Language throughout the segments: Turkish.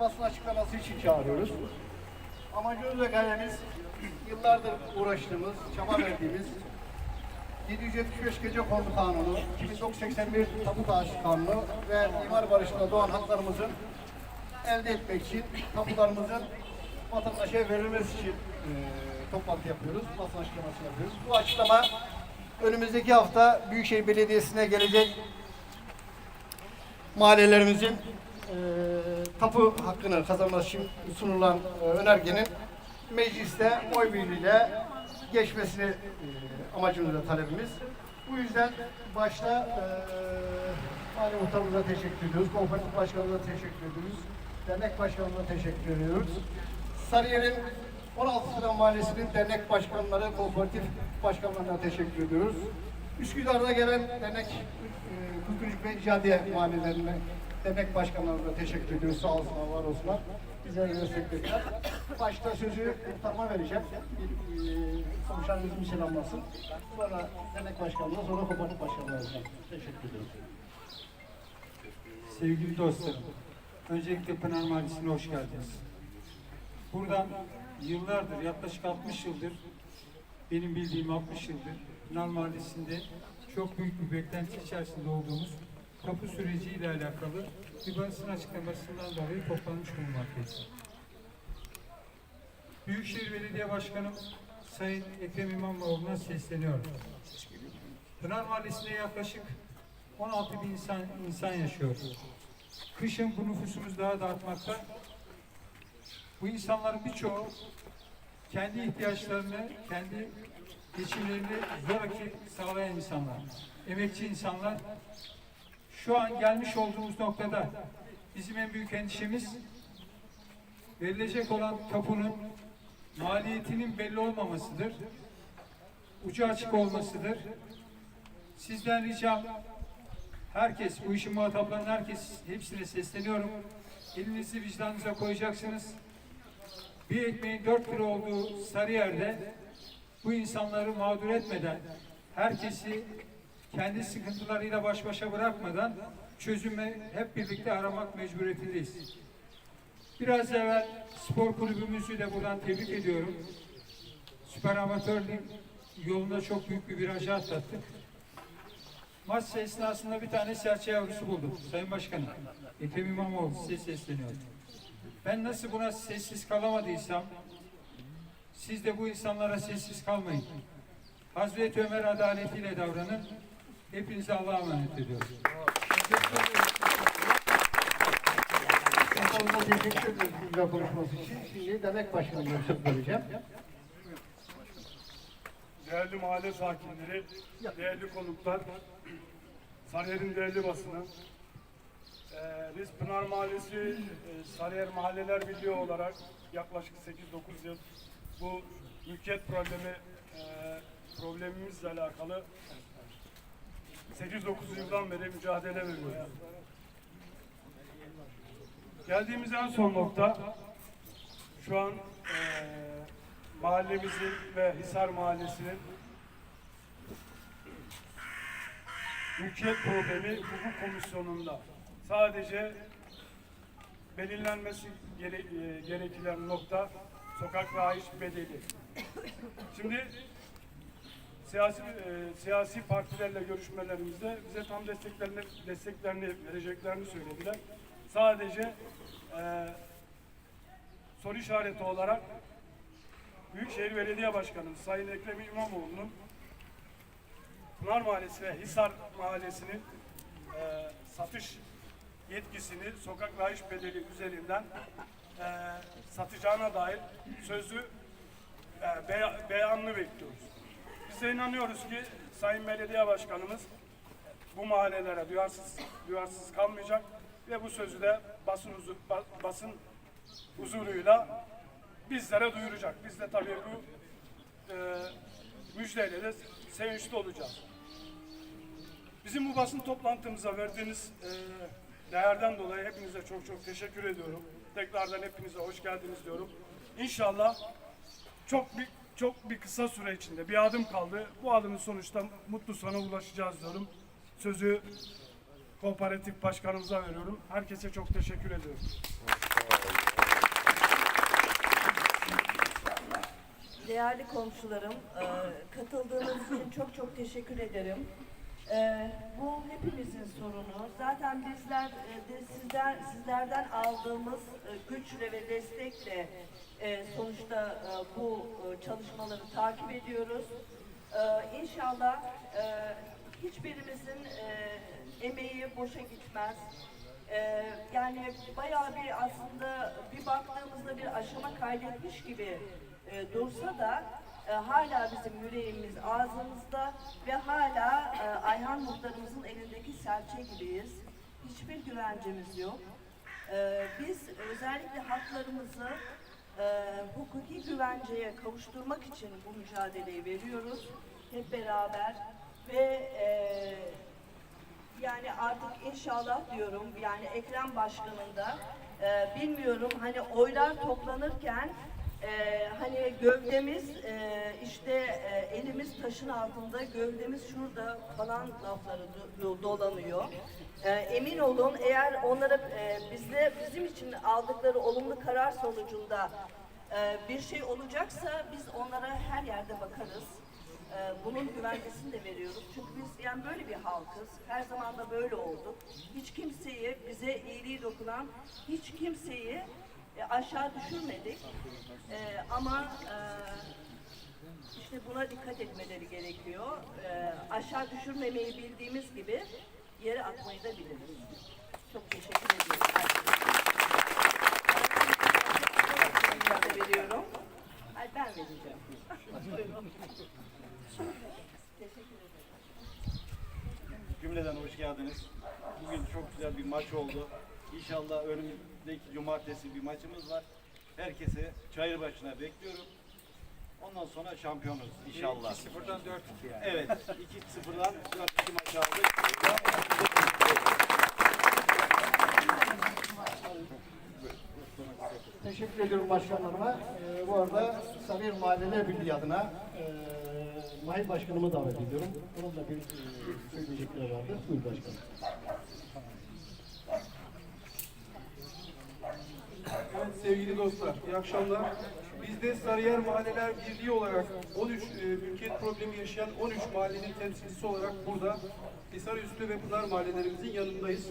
basın açıklaması için çağırıyoruz. Amacımız ve gayemiz yıllardır uğraştığımız, çaba verdiğimiz 775 Gece Kondu Kanunu, 2981 Tapu Taşı Kanunu ve imar barışında doğan haklarımızın elde etmek için tapularımızın vatandaşa verilmesi için e, toplantı yapıyoruz, basın açıklaması yapıyoruz. Bu açıklama önümüzdeki hafta Büyükşehir Belediyesi'ne gelecek mahallelerimizin e, tapu hakkını kazanması için sunulan e, önergenin mecliste oy birliğiyle geçmesini e, amacımız ve talebimiz. Bu yüzden başta e, mahalle muhtarımıza teşekkür ediyoruz, kooperatif başkanımıza teşekkür ediyoruz, dernek başkanımıza teşekkür ediyoruz. Sarıyer'in 16 Sıra Mahallesi'nin dernek başkanları, kooperatif başkanlarına teşekkür ediyoruz. Üsküdar'da gelen dernek e, Kültürcük ve İcadiye mahallelerine dernek başkanlarına teşekkür ediyoruz. Sağ olsunlar, var olsunlar. Bizleri desteklediler. Başta sözü muhtarıma vereceğim. Bir, e, komşular yüzümü selamlasın. Sonra dernek başkanına, sonra kooperatif başkanına vereceğim. Teşekkür ediyorum. Sevgili dostlarım, öncelikle Pınar Mahallesi'ne hoş geldiniz. Buradan yıllardır, yaklaşık 60 yıldır, benim bildiğim 60 yıldır Pınar Mahallesi'nde çok büyük bir beklenti içerisinde olduğumuz kapı süreciyle alakalı bir basın açıklamasından dolayı toplanmış bulunmaktayız. Büyükşehir Belediye Başkanım Sayın Ekrem İmamoğlu'na sesleniyorum. Pınar Mahallesi'nde yaklaşık 16 bin insan, insan yaşıyor. Kışın bu nüfusumuz daha da artmakta. Bu insanların birçoğu kendi ihtiyaçlarını, kendi geçimlerini zoraki sağlayan insanlar. Emekçi insanlar. Şu an gelmiş olduğumuz noktada bizim en büyük endişemiz verilecek olan tapunun maliyetinin belli olmamasıdır. Ucu açık olmasıdır. Sizden ricam herkes, bu işin muhataplarının herkes hepsine sesleniyorum. Elinizi vicdanınıza koyacaksınız. Bir ekmeğin dört lira olduğu Sarıyer'de bu insanları mağdur etmeden, herkesi kendi sıkıntılarıyla baş başa bırakmadan çözümü hep birlikte aramak mecburiyetindeyiz. Biraz evvel spor kulübümüzü de buradan tebrik ediyorum. Süper Amatör yolunda çok büyük bir virajı atlattık. Maç esnasında bir tane serçe yavrusu buldum. Sayın Başkanım, Ekrem İmamoğlu size sesleniyorum. Ben nasıl buna sessiz kalamadıysam, siz de bu insanlara sessiz kalmayın. Hazreti Ömer adaletiyle davranın. Hepinize Allah'a emanet ediyorum. Muhtarıma teşekkür ediyoruz güzel konuşması için. Şimdi dernek başkanına söz vereceğim. Değerli mahalle sakinleri, değerli konuklar, Sarıyer'in değerli basını, ee, biz Pınar Mahallesi, e, Sarıyer Mahalleler Birliği olarak yaklaşık 8-9 yıl bu mülkiyet problemi e, problemimizle alakalı 8-9 yıldan beri mücadele veriyoruz. Geldiğimiz en son nokta şu an e, mahallemizin ve Hisar Mahallesi'nin mülkiyet problemi hukuk komisyonunda sadece belirlenmesi gere, e, gereken nokta sokak rahiç bedeli. Şimdi siyasi e, siyasi partilerle görüşmelerimizde bize tam desteklerini desteklerini vereceklerini söylediler. Sadece e, soru işareti olarak Büyükşehir Belediye Başkanı Sayın Ekrem İmamoğlu'nun Pınar Mahallesi ve Hisar Mahallesi'nin e, satış yetkisini sokak rayiç bedeli üzerinden e, satacağına dair sözü e, beya- beyanını bekliyoruz. Biz de inanıyoruz ki Sayın Belediye Başkanımız bu mahallelere duyarsız duyarsız kalmayacak ve bu sözü de basın huzur, ba- basın huzuruyla bizlere duyuracak. Biz de tabii bu e, müjdeyle de sevinçli olacağız. Bizim bu basın toplantımıza verdiğiniz e, değerden dolayı hepinize çok çok teşekkür ediyorum. Tekrardan hepinize hoş geldiniz diyorum. İnşallah çok bir çok bir kısa süre içinde bir adım kaldı. Bu adımın sonuçta mutlu sona ulaşacağız diyorum. Sözü kooperatif başkanımıza veriyorum. Herkese çok teşekkür ediyorum. Değerli komşularım, e, katıldığınız için çok çok teşekkür ederim. E, bu hepimizin sorunu. Zaten bizler e, de sizler sizlerden aldığımız e, güçle ve destekle e, sonuçta e, bu e, çalışmaları takip ediyoruz. E, İnşallah e, hiçbirimizin e, emeği boşa gitmez. Ee, yani bayağı bir aslında bir baktığımızda bir aşama kaydetmiş gibi e, dursa da e, hala bizim yüreğimiz ağzımızda ve hala e, Ayhan muhtarımızın elindeki serçe gibiyiz. Hiçbir güvencemiz yok. Ee, biz özellikle haklarımızı e, hukuki güvenceye kavuşturmak için bu mücadeleyi veriyoruz hep beraber ve e, yani artık inşallah diyorum yani Ekrem Başkan'ın da e, bilmiyorum hani oylar toplanırken e, hani gövdemiz e, işte e, elimiz taşın altında gövdemiz şurada falan lafları do- do- dolanıyor. E, emin olun eğer onlara e, bizde bizim için aldıkları olumlu karar sonucunda e, bir şey olacaksa biz onlara her yerde bakarız. Ee, bunun güvencesini de veriyoruz. Çünkü biz yani böyle bir halkız. Her zaman da böyle olduk. Hiç kimseyi, bize iyiliği dokunan hiç kimseyi e, aşağı düşürmedik. Ee, ama e, işte buna dikkat etmeleri gerekiyor. Ee, aşağı düşürmemeyi bildiğimiz gibi yere atmayı da biliriz. Çok teşekkür ediyorum. veriyorum. Ay ben vereceğim. Teşekkür ederim. Cümleden hoş geldiniz. Bugün çok güzel bir maç oldu. İnşallah önümüzdeki cumartesi bir maçımız var. Herkesi çayır başına bekliyorum. Ondan sonra şampiyonuz inşallah. 2-0'dan 4-2 yani. Evet, 2-0'dan 4-2 maç aldık. Teşekkür ediyorum başkanlarıma. Ee, bu arada Sarıyer Mahalleler Birliği adına e, Mahir Başkanımı davet ediyorum. Onun da bir e, söyleyecekleri vardı. Buyur başkanım. Sevgili dostlar, iyi akşamlar. Biz de Sarıyer Mahalleler Birliği olarak 13 e, mülkiyet problemi yaşayan 13 mahallenin temsilcisi olarak burada Hisarüstü ve Pınar mahallelerimizin yanındayız.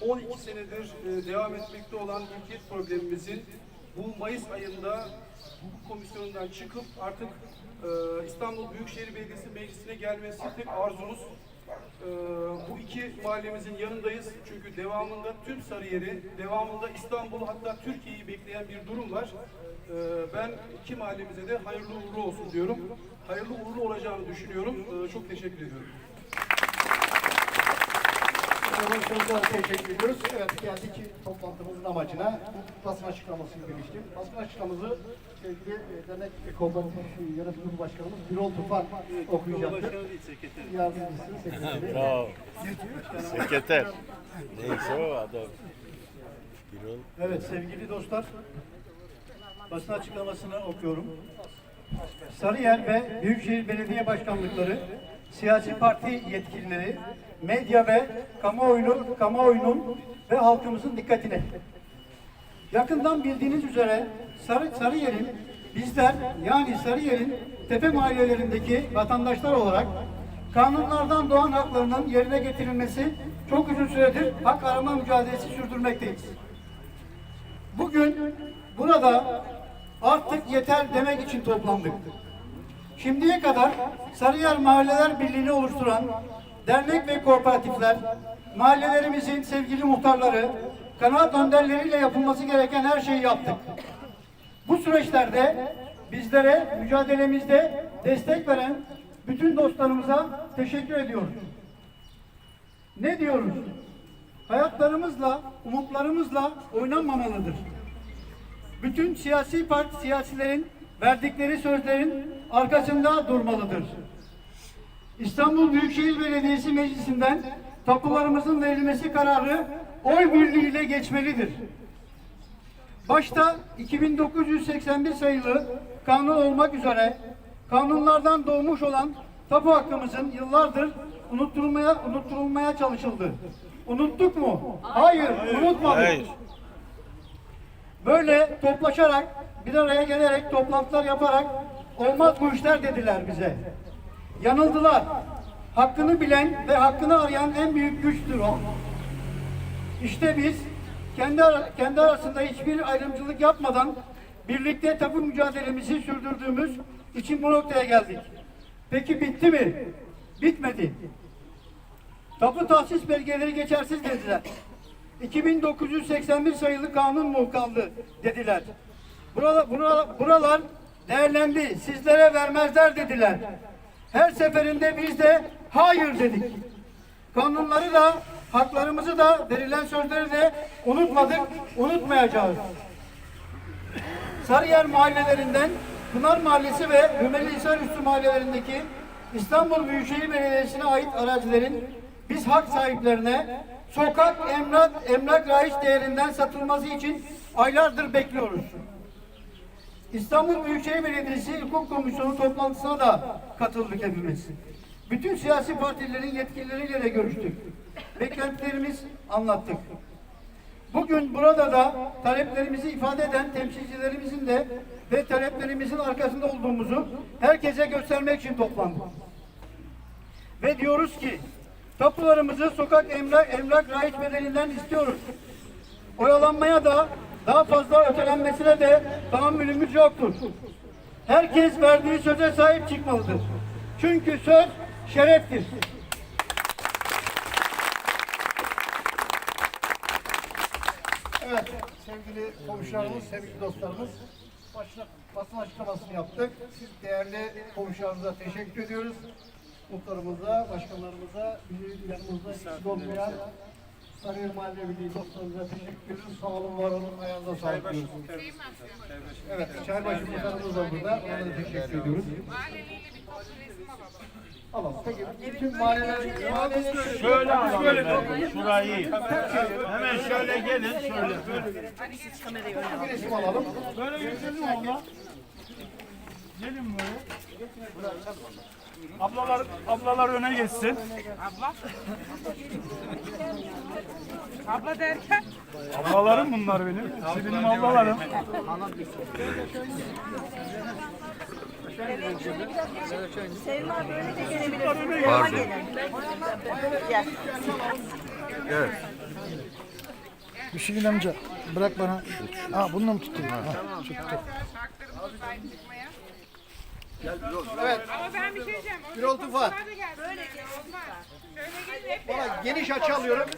12 senedir e, devam etmekte olan mülkiyet problemimizin bu Mayıs ayında hukuk komisyonundan çıkıp artık e, İstanbul Büyükşehir Belediyesi Meclisi'ne gelmesi tek arzumuz. Ee, bu iki mahallemizin yanındayız. Çünkü devamında tüm Sarıyer'i, devamında İstanbul'u hatta Türkiye'yi bekleyen bir durum var. Ee, ben iki mahallemize de hayırlı uğurlu olsun diyorum. Hayırlı uğurlu olacağını düşünüyorum. Ee, çok teşekkür ediyorum. Başkanımıza teşekkür ediyoruz. Evet geldik toplantımızın amacına. Bu basın açıklaması demiştim. Basın açıklamamızı sevgili e, dernek kooperatif yönetim başkanımız Birol Tufan okuyacaktır. Yardımcısı, sekreteri. Bravo. Sekreter. Neyse o adam. Birol. Evet sevgili dostlar, basın açıklamasını okuyorum. Sarıyer ve Büyükşehir Belediye Başkanlıkları, siyasi parti yetkilileri, medya ve kamuoyunu, kamuoyunun ve halkımızın dikkatine. Yakından bildiğiniz üzere Sarı, Sarıyer'in bizler yani Sarıyer'in tepe mahallelerindeki vatandaşlar olarak kanunlardan doğan haklarının yerine getirilmesi çok uzun süredir hak arama mücadelesi sürdürmekteyiz. Bugün burada artık yeter demek için toplandık. Şimdiye kadar Sarıyer Mahalleler Birliği'ni oluşturan dernek ve kooperatifler, mahallelerimizin sevgili muhtarları, kanaat önderleriyle yapılması gereken her şeyi yaptık. Bu süreçlerde bizlere mücadelemizde destek veren bütün dostlarımıza teşekkür ediyoruz. Ne diyoruz? Hayatlarımızla, umutlarımızla oynanmamalıdır. Bütün siyasi parti siyasilerin verdikleri sözlerin arkasında durmalıdır. İstanbul Büyükşehir Belediyesi Meclisi'nden tapularımızın verilmesi kararı oy birliğiyle geçmelidir. Başta 2981 sayılı kanun olmak üzere kanunlardan doğmuş olan tapu hakkımızın yıllardır unutturulmaya unutturulmaya çalışıldı. Unuttuk mu? Hayır, unutmadık. Hayır. Böyle toplaşarak, bir araya gelerek, toplantılar yaparak olmaz bu işler dediler bize. Yanıldılar. Hakkını bilen ve hakkını arayan en büyük güçtür o. İşte biz kendi kendi arasında hiçbir ayrımcılık yapmadan birlikte tapu mücadelemizi sürdürdüğümüz için bu noktaya geldik. Peki bitti mi? Bitmedi. Tapu tahsis belgeleri geçersiz dediler. 2981 sayılı kanun mu kaldı dediler. Buralar, buralar, buralar değerlendi. Sizlere vermezler dediler. Her seferinde biz de hayır dedik. Kanunları da, haklarımızı da, verilen sözleri de unutmadık, unutmayacağız. Sarıyer mahallelerinden Pınar Mahallesi ve Hümelihisar Üstü mahallelerindeki İstanbul Büyükşehir Belediyesi'ne ait arazilerin biz hak sahiplerine sokak emlak, emlak rayiç değerinden satılması için aylardır bekliyoruz. İstanbul Büyükşehir Belediyesi Hukuk Komisyonu toplantısına da katıldık hepimiz. Bütün siyasi partilerin yetkilileriyle de görüştük. Beklentilerimiz anlattık. Bugün burada da taleplerimizi ifade eden temsilcilerimizin de ve taleplerimizin arkasında olduğumuzu herkese göstermek için toplandık. Ve diyoruz ki tapularımızı sokak emlak, emlak rayiç bedelinden istiyoruz. Oyalanmaya da daha fazla ötelenmesine de tahammülümüz yoktur. Herkes verdiği söze sahip çıkmalıdır. Çünkü söz şereftir. Evet, sevgili komşularımız, sevgili dostlarımız, basın açıklamasını yaptık. Siz değerli komşularımıza teşekkür ediyoruz. Muhtarımıza, başkanlarımıza, bizi yanımızda olmayan Sarıyer Mahalle Birliği dostlarımıza teşekkür ediyoruz. Sağ olun, var olun, ayağınıza sağlık diyoruz. Evet, Çaybaşı muhtarımız da burada. Ona da teşekkür ediyoruz. Alalım. Peki, bütün mahalleler, mahalleler Şöyle alalım. Şurayı. Hemen şöyle gelin. Şöyle. bir resim alalım. Böyle geçelim abla. Gelin böyle. Ablalar, ablalar öne geçsin. Abla derken Ablalarım bunlar benim. Hepsi benim ablalarım. Selma böyle de gelebilirsin. Selma gelin. Gel. Hüseyin amca bırak bana. Ha bununla mı tutayım? Ha. şartlarımız Evet, Ama ben bir şey diyeceğim. Birol Tufan. Böyle gel. Olmaz. Şöyle gelin hep Valla geniş açı alıyorum.